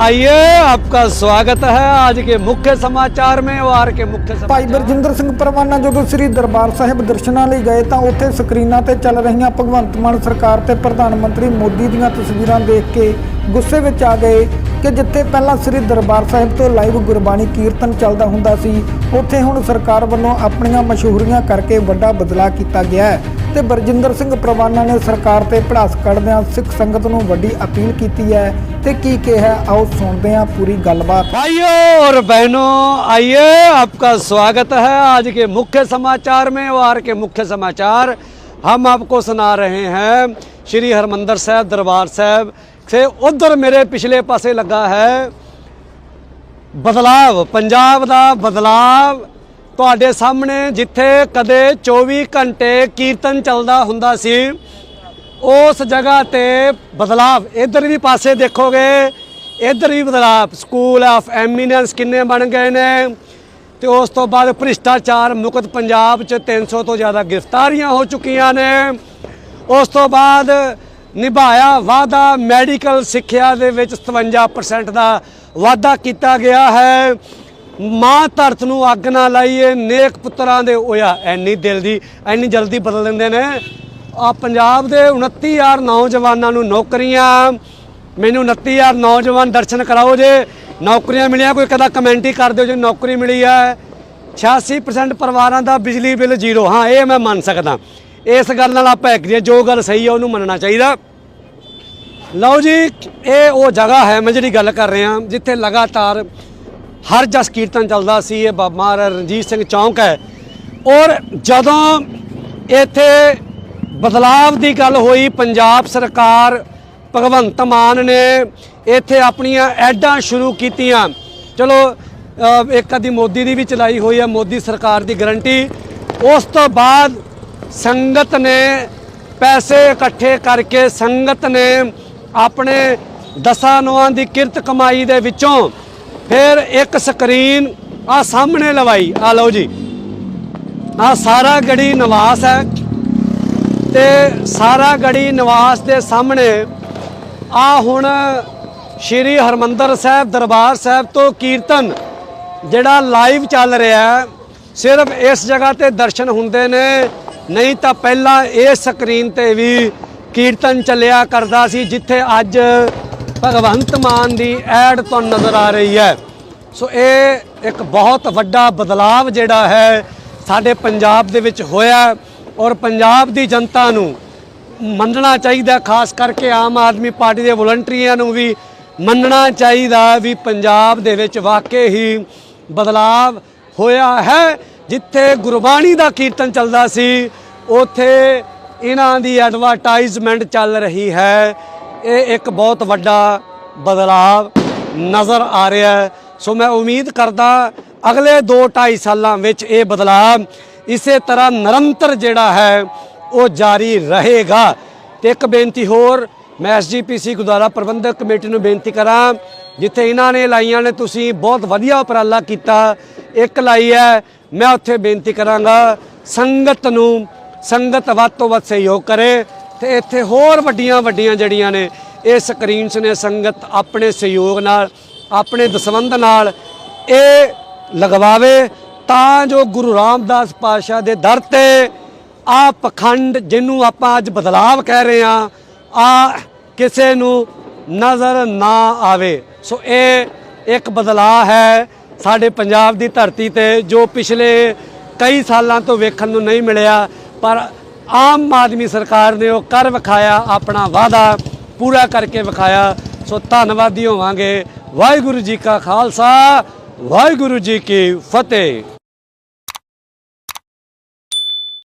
आइए आपका स्वागत है आज के मुख्य समाचार में वार के मुख्य ਭਾਈ समाचार ਬਰਜਿੰਦਰ ਸਿੰਘ ਪਰਵਾਨਾ ਜਦੋਂ ਸ੍ਰੀ ਦਰਬਾਰ ਸਾਹਿਬ ਦਰਸ਼ਨਾਂ ਲਈ ਗਏ ਤਾਂ ਉੱਥੇ ਸਕਰੀਨਾਂ ਤੇ ਚੱਲ ਰਹੀਆਂ ਭਗਵੰਤ ਮਾਨ ਸਰਕਾਰ ਤੇ ਪ੍ਰਧਾਨ ਮੰਤਰੀ ਮੋਦੀ ਦੀਆਂ ਤਸਵੀਰਾਂ ਦੇਖ ਕੇ ਗੁੱਸੇ ਵਿੱਚ ਆ ਗਏ ਕਿ ਜਿੱਥੇ ਪਹਿਲਾਂ ਸ੍ਰੀ ਦਰਬਾਰ ਸਾਹਿਬ ਤੋਂ ਲਾਈਵ ਗੁਰਬਾਣੀ ਕੀਰਤਨ ਚੱਲਦਾ ਹੁੰਦਾ ਸੀ ਉੱਥੇ ਹੁਣ ਸਰਕਾਰ ਵੱਲੋਂ ਆਪਣੀਆਂ ਮਸ਼ਹੂਰੀਆਂ ਕਰਕੇ ਵੱਡਾ ਬਦਲਾਅ ਕੀਤਾ ਗਿਆ ਹੈ ਤੇ ਬਰਜਿੰਦਰ ਸਿੰਘ ਪ੍ਰਵਾਨਾ ਨੇ ਸਰਕਾਰ ਤੇ ਭੜਾਸ ਕੱਢਦਿਆਂ ਸਿੱਖ ਸੰਗਤ ਨੂੰ ਵੱਡੀ ਅਪੀਲ ਕੀਤੀ ਹੈ ਤੇ ਕੀ ਕਿਹਾ ਆਓ ਸੁਣਦੇ ਹਾਂ ਪੂਰੀ ਗੱਲਬਾਤ भाइयों और बहनों आइए आपका स्वागत है आज के मुख्य समाचार में वार के मुख्य समाचार हम आपको सुना रहे हैं श्री हरमंदर साहब दरबार साहब से उधर मेरे पिछले पासे लगा है ਬਦਲਾਵ ਪੰਜਾਬ ਦਾ ਬਦਲਾਵ ਤੁਹਾਡੇ ਸਾਹਮਣੇ ਜਿੱਥੇ ਕਦੇ 24 ਘੰਟੇ ਕੀਰਤਨ ਚੱਲਦਾ ਹੁੰਦਾ ਸੀ, ਉਸ ਜਗ੍ਹਾ ਤੇ ਬਦਲਾਵ। ਇਧਰ ਵੀ ਪਾਸੇ ਦੇਖੋਗੇ, ਇਧਰ ਵੀ ਬਦਲਾਵ। ਸਕੂਲ ਆਫ ਐਮੀਨੈਂਸ ਕਿੰਨੇ ਬਣ ਗਏ ਨੇ, ਤੇ ਉਸ ਤੋਂ ਬਾਅਦ ਭ੍ਰਿਸ਼ਟਾਚਾਰ ਮੁਕਤ ਪੰਜਾਬ ਚ 300 ਤੋਂ ਜ਼ਿਆਦਾ ਗ੍ਰਿਫਤਾਰੀਆਂ ਹੋ ਚੁੱਕੀਆਂ ਨੇ। ਉਸ ਤੋਂ ਬਾਅਦ ਨਿਭਾਇਆ ਵਾਅਦਾ ਮੈਡੀਕਲ ਸਿੱਖਿਆ ਦੇ ਵਿੱਚ 57% ਦਾ ਵਾਅਦਾ ਕੀਤਾ ਗਿਆ ਹੈ। ਮਾਂ ਧਰਤ ਨੂੰ ਅੱਗ ਨਾ ਲਾਈਏ, ਨੇਕ ਪੁੱਤਰਾਂ ਦੇ ਹੋਇਆ ਐਨੀ ਦਿਲ ਦੀ, ਐਨੀ ਜਲਦੀ ਬਦਲ ਦਿੰਦੇ ਨੇ। ਆ ਪੰਜਾਬ ਦੇ 29000 ਨੌਜਵਾਨਾਂ ਨੂੰ ਨੌਕਰੀਆਂ। ਮੈਨੂੰ 29000 ਨੌਜਵਾਨ ਦਰਸ਼ਨ ਕਰਾਓ ਜੇ। ਨੌਕਰੀਆਂ ਮਿਲੀਆਂ, ਕੋਈ ਕਦਾ ਕਮੈਂਟ ਹੀ ਕਰ ਦਿਓ ਜੇ ਨੌਕਰੀ ਮਿਲੀ ਹੈ। 86% ਪਰਿਵਾਰਾਂ ਦਾ ਬਿਜਲੀ ਬਿੱਲ ਜ਼ੀਰੋ। ਹਾਂ, ਇਹ ਮੈਂ ਮੰਨ ਸਕਦਾ। ਇਸ ਗੱਲ ਨਾਲ ਆਪਾਂ ਐਗਰੀ ਜੋ ਗੱਲ ਸਹੀ ਹੈ ਉਹਨੂੰ ਮੰਨਣਾ ਚਾਹੀਦਾ। ਲਓ ਜੀ, ਇਹ ਉਹ ਜਗ੍ਹਾ ਹੈ, ਮੈਂ ਜਿਹੜੀ ਗੱਲ ਕਰ ਰਿਹਾ, ਜਿੱਥੇ ਲਗਾਤਾਰ ਹਰ ਜਸ ਕੀਰਤਨ ਚੱਲਦਾ ਸੀ, ਇਹ ਬਾਬਾ ਮਹਾਰਾਜ ਰਣਜੀਤ ਸਿੰਘ ਚੌਂਕ ਹੈ। ਔਰ ਜਦੋਂ ਇੱਥੇ ਬਦਲਾਵ ਦੀ ਗੱਲ ਹੋਈ, ਪੰਜਾਬ ਸਰਕਾਰ ਭਗਵੰਤ ਮਾਨ ਨੇ ਇੱਥੇ ਆਪਣੀਆਂ ਐਡਾਂ ਸ਼ੁਰੂ ਕੀਤੀਆਂ। ਚਲੋ ਇੱਕ ਅੱਧੀ ਮੋਦੀ ਦੀ ਵੀ ਚਲਾਈ ਹੋਈ ਹੈ, ਮੋਦੀ ਸਰਕਾਰ ਦੀ ਗਰੰਟੀ। ਉਸ ਤੋਂ ਬਾਅਦ ਸੰਗਤ ਨੇ ਪੈਸੇ ਇਕੱਠੇ ਕਰਕੇ ਸੰਗਤ ਨੇ ਆਪਣੇ ਦਸਾਂ ਨੋਆਂ ਦੀ ਕਿਰਤ ਕਮਾਈ ਦੇ ਵਿੱਚੋਂ ਫਿਰ ਇੱਕ ਸਕਰੀਨ ਆ ਸਾਹਮਣੇ ਲਵਾਈ। ਆ ਲਓ ਜੀ। ਆ ਸਾਰਾ ਗੜੀ ਨਿਵਾਸ ਹੈ ਤੇ ਸਾਰਾ ਗੜੀ ਨਿਵਾਸ ਦੇ ਸਾਹਮਣੇ ਆ ਹੁਣ ਸ਼੍ਰੀ ਹਰਮੰਦਰ ਸਾਹਿਬ ਦਰਬਾਰ ਸਾਹਿਬ ਤੋਂ ਕੀਰਤਨ ਜਿਹੜਾ ਲਾਈਵ ਚੱਲ ਰਿਹਾ ਹੈ, ਸਿਰਫ ਇਸ ਜਗ੍ਹਾ ਤੇ ਦਰਸ਼ਨ ਹੁੰਦੇ ਨੇ, ਨਹੀਂ ਤਾਂ ਪਹਿਲਾਂ ਇਸ ਸਕਰੀਨ ਤੇ ਵੀ ਕੀਰਤਨ ਚੱਲਿਆ ਕਰਦਾ ਸੀ, ਜਿੱਥੇ ਅੱਜ ਭਗਵੰਤ ਮਾਨ ਦੀ ਐਡ ਤੁਹਾਨੂੰ ਨਜ਼ਰ ਆ ਰਹੀ ਹੈ। ਸੋ ਇਹ ਇੱਕ ਬਹੁਤ ਵੱਡਾ ਬਦਲਾਵ ਜਿਹੜਾ ਹੈ ਸਾਡੇ ਪੰਜਾਬ ਦੇ ਵਿੱਚ ਹੋਇਆ ਔਰ ਪੰਜਾਬ ਦੀ ਜਨਤਾ ਨੂੰ ਮੰਨਣਾ ਚਾਹੀਦਾ, ਖਾਸ ਕਰਕੇ ਆਮ ਆਦਮੀ ਪਾਰਟੀ ਦੇ ਵਲੰਟੀਅਰਾਂ ਨੂੰ ਵੀ ਮੰਨਣਾ ਚਾਹੀਦਾ ਵੀ ਪੰਜਾਬ ਦੇ ਵਿੱਚ ਵਾਕਈ ਹੀ ਬਦਲਾਵ ਹੋਇਆ ਹੈ। ਜਿੱਥੇ ਗੁਰਬਾਣੀ ਦਾ ਕੀਰਤਨ ਚੱਲਦਾ ਸੀ, ਉਥੇ ਇਹਨਾਂ ਦੀ ਐਡਵਰਟਾਈਜ਼ਮੈਂਟ ਚੱਲ ਰਹੀ ਹੈ। ਇਹ ਇੱਕ ਬਹੁਤ ਵੱਡਾ ਬਦਲਾਵ ਨਜ਼ਰ ਆ ਰਿਹਾ ਹੈ। ਸੋ ਮੈਂ ਉਮੀਦ ਕਰਦਾ ਅਗਲੇ 2-2.5 ਸਾਲਾਂ ਵਿੱਚ ਇਹ ਬਦਲਾਵ ਇਸੇ ਤਰ੍ਹਾਂ ਨਿਰੰਤਰ ਜਿਹੜਾ ਹੈ, ਉਹ ਜਾਰੀ ਰਹੇਗਾ। ਤੇ ਇੱਕ ਬੇਨਤੀ ਹੋਰ, ਮੈਂ ਐਸਜੀਪੀਸੀ ਗੁਰਦੁਆਰਾ ਪ੍ਰਬੰਧਕ ਕਮੇਟੀ ਨੂੰ ਬੇਨਤੀ ਕਰਾਂ, ਜਿੱਥੇ ਇਹਨਾਂ ਨੇ ਲਾਈਆਂ ਨੇ, ਤੁਸੀਂ ਬਹੁਤ ਵਧੀਆ ਉਪਰਾਲਾ ਕੀਤਾ, ਇੱਕ ਲਾਈ ਹੈ, ਮੈਂ ਉੱਥੇ ਬੇਨਤੀ ਕਰਾਂਗਾ, ਸੰਗਤ ਨੂੰ, ਸੰਗਤ ਵੱਧ ਤੋਂ ਵੱਧ ਸਹਿਯੋਗ ਕਰੇ। ਤੇ ਇੱਥੇ ਹੋਰ ਵੱਡੀਆਂ ਵੱਡੀਆਂ ਜਿਹੜੀਆਂ ਨੇ, ਇਹ ਸਕਰੀਨਸ ਨੇ ਸੰਗਤ ਆਪਣੇ ਸਹਿਯੋਗ ਨਾਲ, ਆਪਣੇ ਦਸਵੰਧ ਨਾਲ ਇਹ ਲਗਵਾਵੇ ਤਾਂ ਜੋ ਗੁਰੂ ਰਾਮਦਾਸ ਪਾਤਸ਼ਾਹ ਦੇ ਦਰ ਤੇ ਆ ਪਖੰਡ ਜਿਹਨੂੰ ਆਪਾਂ ਅੱਜ ਬਦਲਾਵ ਕਹਿ ਰਹੇ ਆ ਆ ਕਿਸੇ ਨੂੰ ਨਜ਼ਰ ਨਾ ਆਵੇ। ਸੋ ਇਹ ਇੱਕ ਬਦਲਾਅ ਹੈ ਸਾਡੇ ਪੰਜਾਬ ਦੀ ਧਰਤੀ ਤੇ ਜੋ ਪਿਛਲੇ ਕਈ ਸਾਲਾਂ ਤੋਂ ਵੇਖਣ ਨੂੰ ਨਹੀਂ ਮਿਲਿਆ, ਪਰ ਆਮ ਆਦਮੀ ਸਰਕਾਰ ਨੇ ਉਹ ਕਰ ਵਿਖਾਇਆ, ਆਪਣਾ ਵਾਅਦਾ ਪੂਰਾ ਕਰਕੇ ਵਿਖਾਇਆ। ਸੋ ਧੰਨਵਾਦੀ ਹੋਵਾਂਗੇ। ਵਾਹਿਗੁਰੂ ਜੀ ਕਾ ਖਾਲਸਾ, ਵਾਹਿਗੁਰੂ ਜੀ ਕੀ ਫਤਿਹ।